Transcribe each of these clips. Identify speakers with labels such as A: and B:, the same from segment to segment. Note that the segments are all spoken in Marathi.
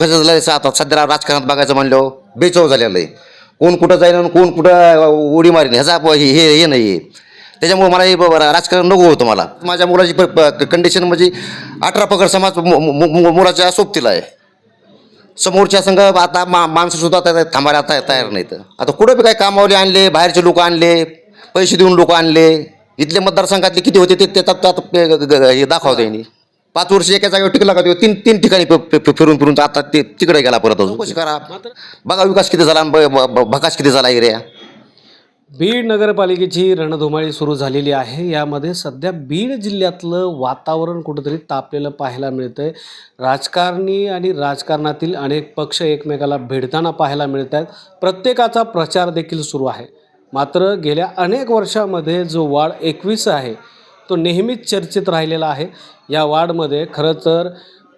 A: कसं झालं आता सध्या राजकारणात बघायचं म्हणलं बेचव झालेलं आहे कोण कुठं जाईल आणि कोण कुठं उडी मारेन ह्याचा हे हे हे नाही आहे त्याच्यामुळे मला हे राजकारण नको होतं मला माझ्या मुलाची कंडिशन म्हणजे अठरा पकड समाज मु- मुलाच्या सोबतीला आहे समोरच्या संघ आता मा माणसंसुद्धा आता थांबायला आता तयार नाहीत आता कुठं बी काय कामावले आणले बाहेरचे लोक आणले पैसे देऊन लोक आणले इथले मतदारसंघातले किती होते ते त्यात- त्यात ते ग- हे दाखवता येईल पाच वर्ष एका जागेवर टिकला का तो तीन तीन ठिकाणी फिरून फिरून आता ते तिकडे गेला परत अजून. कशी करा. बघा विकास किती झाला भकास किती झाला एरिया.
B: बीड नगरपालिकेची रणधुमाळी सुरू झालेली आहे. यामध्ये सध्या बीड जिल्ह्यातलं वातावरण कुठंतरी तापलेलं पाहायला मिळतंय. राजकारणी आणि राजकारणातील अनेक पक्ष एकमेकाला भिडताना पाहायला मिळत आहेत प्रत्येकाचा प्रचार देखील सुरू आहे. मात्र गेल्या अनेक वर्षामध्ये जो वाढ एकवीस आहे तो नेहमीच चर्चेत राहिलेला आहे. या वार्डमध्ये खरं तर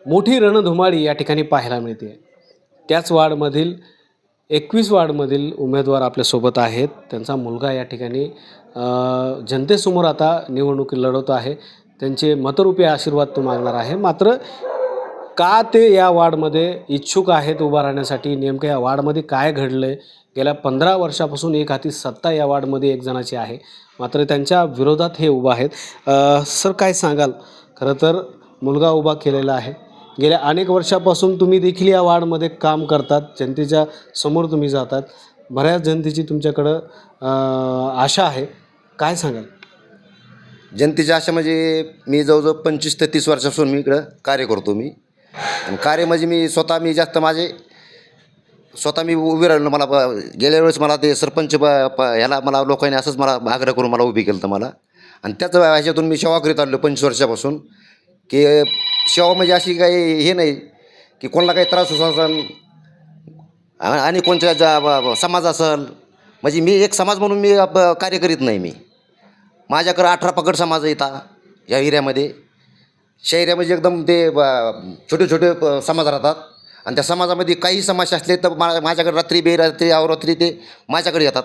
B: मोठी रणधुमाळी या ठिकाणी पाहायला मिळते. त्याच वार्डमधील एकवीस वार्डमधील उमेदवार आपल्यासोबत आहेत. त्यांचा मुलगा या ठिकाणी जनतेसमोर आता निवडणूक लढवत आहे. त्यांचे मतरूपी आशीर्वाद तो मागणार आहे. मात्र का ते या वार्डमध्ये इच्छुक आहेत उभा राहण्यासाठी? नेमकं या वार्डमध्ये काय घडलं आहे गेल्या पंधरा वर्षापासून एक हाती सत्ता या वार्डमध्ये एक जणाची आहे. मात्र त्यांच्या विरोधात हे उभं आहेत. सर काय सांगाल? खरं तर मुलगा उभा केलेला आहे. गेल्या अनेक वर्षापासून तुम्ही देखील या वार्डमध्ये काम करतात. जनतेच्या समोर तुम्ही जातात. बऱ्याच जनतेची तुमच्याकडं आशा आहे. काय सांगाल?
A: जनतेची आशा म्हणजे मी जवळजवळ पंचवीस ते तीस वर्षापासून मी इकडं कार्य करतो मी. कार्य म्हणजे मी स्वतः मी जास्त माझे स्वतः मी उभी राहिलो. मला ब- गेल्या वेळेस मला ते सरपंच ब प ह्याला मला लोकांनी असंच मला आग्रह करून मला उभी केलं होतं मला. आणि त्याच ह्याच्यातून मी सेवा करीत आलो पंचवीस वर्षापासून. की सेवा म्हणजे अशी काही हे नाही की कोणाला काही त्रास होत असेल आणि कोणत्या जा समाज असेल. म्हणजे मी एक समाज म्हणून मी कार्य करीत नाही मी. माझ्याकडं अठरा पकड समाज येतात या एरियामध्ये. शहऱ्या म्हणजे एकदम ते ब- छोटे छोटे प- समाज राहतात. आणि त्या समाजामध्ये काही समस्या असले तर मा माझ्याकडे रात्री बेरात्री अवरात्री ते माझ्याकडे येतात.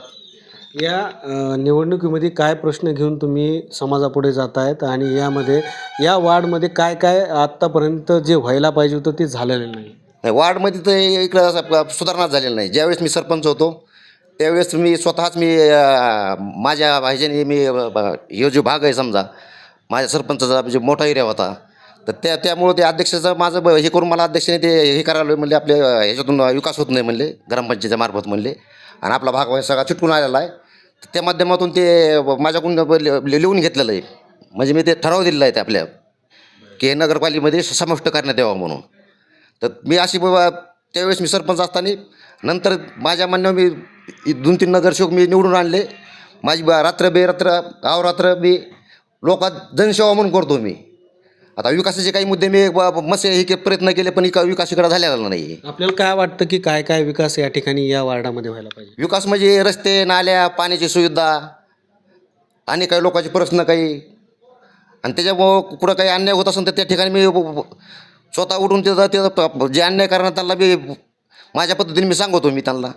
B: या अ, निवडणुकीमध्ये काय प्रश्न घेऊन तुम्ही समाजापुढे जात आहेत आणि यामध्ये या वार्डमध्ये काय काय आत्तापर्यंत जे व्हायला पाहिजे होतं ते झालेलं नाही?
A: नाही, वार्डमध्ये तर इकडं असं प- सुधारणाच झालेली नाही. ज्यावेळेस मी सरपंच होतो त्यावेळेस मी स्वतःच मी अं, माझ्या ह्याच्याने मी अं, ब- हे जो भाग आहे समजा माझ्या सरपंचाचा म्हणजे मोठा एरिया होता तर त्या त्यामुळं ते अध्यक्षाचं माझं ब- हे करून मला अध्यक्षाने ते हे करायला म्हणले आपले ह्याच्यातून विकास होत नाही म्हणले ग्रामपंचायतीच्या मार्फत म्हणले. आणि आपला भाग सगळा चिटकून आलेला आहे. तर त्या माध्यमातून ते माझ्याकडून लि- लिहून घेतलेलं आहे. म्हणजे मी ते ठराव दिलेला आहे ते आपल्या की हे नगरपालिकेमध्ये समाविष्ट करण्यात यावं म्हणून. तर मी अशी बाबा त्यावेळेस मी सरपंच असताना नंतर माझ्या म्हणण्यावर मी दोन तीन नगरसेवक मी निवडून आणले. माझी बा रात्र बेरात्र अवरात्र मी लोकात जनसेवा म्हणून करतो मी. आता विकासाचे काही मुद्दे मी मस्त हे के- प्रयत्न केले पण इका विकास इकडं झालेला नाही.
B: आपल्याला काय वाटतं की काय काय विकास या ठिकाणी या वार्डामध्ये व्हायला पाहिजे?
A: विकास म्हणजे रस्ते नाल्या पाण्याची सुविधा आणि काही लोकांचे प्रश्न काही. आणि त्याच्यामुळं कुठं काही अन्याय होत असेल तर त्या ठिकाणी मी स्वतः उठून तिथं प- जे अन्याय करणार त्यांना मी माझ्या पद्धतीने मी सांगतो मी त्यांना.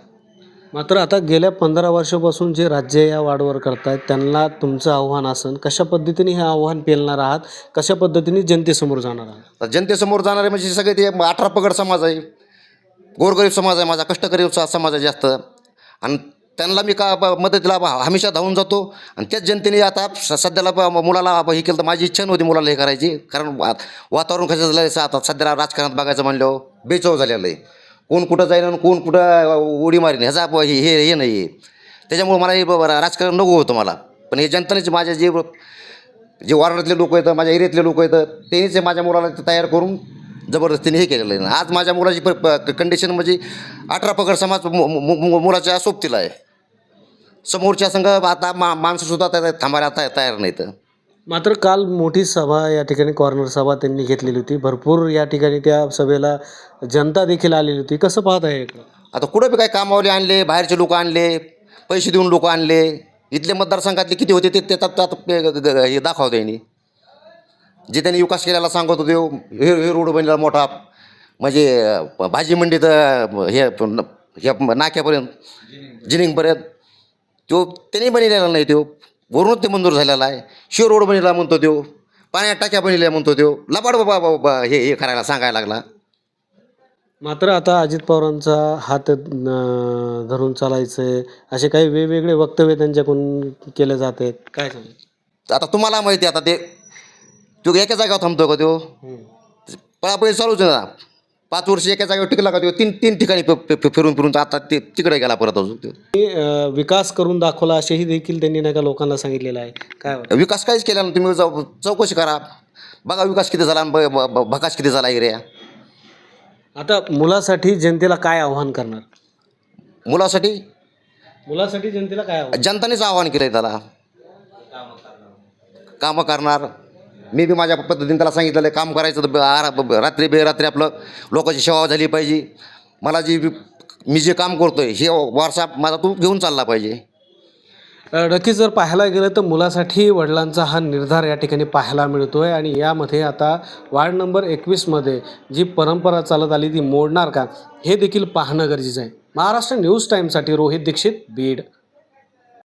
B: मात्र आता गेल्या पंधरा वर्षापासून जे राज्य या वाडवर करत आहेत त्यांना तुमचं आव्हान असेल कशा पद्धतीने हे आव्हान पेलणार आहात? कशा पद्धतीने जनतेसमोर जाणार आहात?
A: तर जनतेसमोर जाणारे म्हणजे सगळे ते अठरा पगड समाज आहे गोरगरीब समाज आहे माझा कष्टकरी समाज आहे जास्त. आणि त्यांना मी का मदतीला हमेशा धावून जातो. आणि त्याच जनतेने आता स- सध्याला मुलाला हे केलं तर माझी इच्छा नव्हती मुलाला हे करायची. कारण वा- वातावरण कसं झालं आता सध्याला राजकारणात बघायचं म्हणलं बेचव झालेलं आहे. कोण कुठं जाईन आणि कोण कुठं उडी मारीन ह्याचा हे हे हे नाही. आहे त्याच्यामुळं मला हे राजकारण नको होतं मला. पण हे जनतेनेच माझ्या जे जे वार्डातले लोक येतं माझ्या एरियातले लोक येतं त्यांनीच माझ्या मुलाला ते तयार करून जबरदस्तीने हे केलेलं आहे. आज माझ्या मुलाची प कंडिशन म्हणजे अठरा पगड समाज मु- मु- मु- मुलाच्या सोबतीला आहे. समोरच्या संघ आता मा माणसंसुद्धा त्या थांबायला आता तयार नाहीत.
B: मात्र काल मोठी सभा या ठिकाणी कॉर्नर सभा त्यांनी घेतलेली होती. भरपूर या ठिकाणी त्या सभेला जनता देखील आलेली होती. कसं पाहत आहे
A: आता कुठं बी कामावले आणले बाहेरचे लोक आणले पैसे देऊन लोक आणले इथले मतदारसंघातले किती होते ते त्यात त्यात हे दाखवत यांनी. जे त्यांनी विकास केलेला सांगत होते हे हे रोड बनलेला मोठा म्हणजे भाजी मंडीत अं, हे हे नाक्यापर्यंत जिनिंगपर्यंत तो त्यांनी बनलेला नाही तो. वरूनच ते मंजूर झालेला आहे. शिव रोड बनलेला म्हणतो तो. पाण्यात टाक्या बनलेल्या म्हणतो तो. लबाड बाबा बाबा हे हे करायला सांगायला लागला.
B: मात्र आता अजित पवारांचा हात धरून चालायचंय असे काही वेगवेगळे वक्तव्य त्यांच्याकडून केले जात आहेत. काय सांगू?
A: आता तुम्हाला माहिती आहे आता ते तो एका जागेवर थांबतो का तो? पळापळी चालूच आहे ना. पाच वर्ष एका जागेवर टिकला का तो? तीन तीन ठिकाणी फि- फि- फि- फिरून फिरून आता ते तिकडे गेला परत अजून तो.
B: अं, विकास करून दाखवला असेही देखील त्यांनी नाही का लोकांना सांगितलेलं आहे. काय वाटतं?
A: विकास काहीच केला ना तुम्ही जाऊ चौकशी करा. बघा विकास किती झाला आणि ब- ब- ब- भकास किती झाला एरिया.
B: आता मुलासाठी जनतेला काय आव्हान करणार?
A: मुलासाठी?
B: मुलासाठी जनतेला काय आव्हान?
A: जनतानेच आवाहन केलं आहे त्याला. कामं करणार. मी बी माझ्या पद्धतीने त्याला सांगितलेलं आहे काम करायचं तर रात्री बेरात्री आपलं लोकांची सेवा झाली पाहिजे. मला जी मी जे काम करतोय हे वारसा माझा तू घेऊन चालला पाहिजे.
B: नक्कीच जर पाहायला गेलं तर मुलासाठी वडिलांचा हा निर्धार या ठिकाणी पाहायला मिळतो आहे आणि यामध्ये आता वार्ड नंबर एकवीसमध्ये जी परंपरा चालत आली ती मोडणार का हे देखील पाहणं गरजेचं आहे. महाराष्ट्र न्यूज टाईमसाठी रोहित दीक्षित बीड.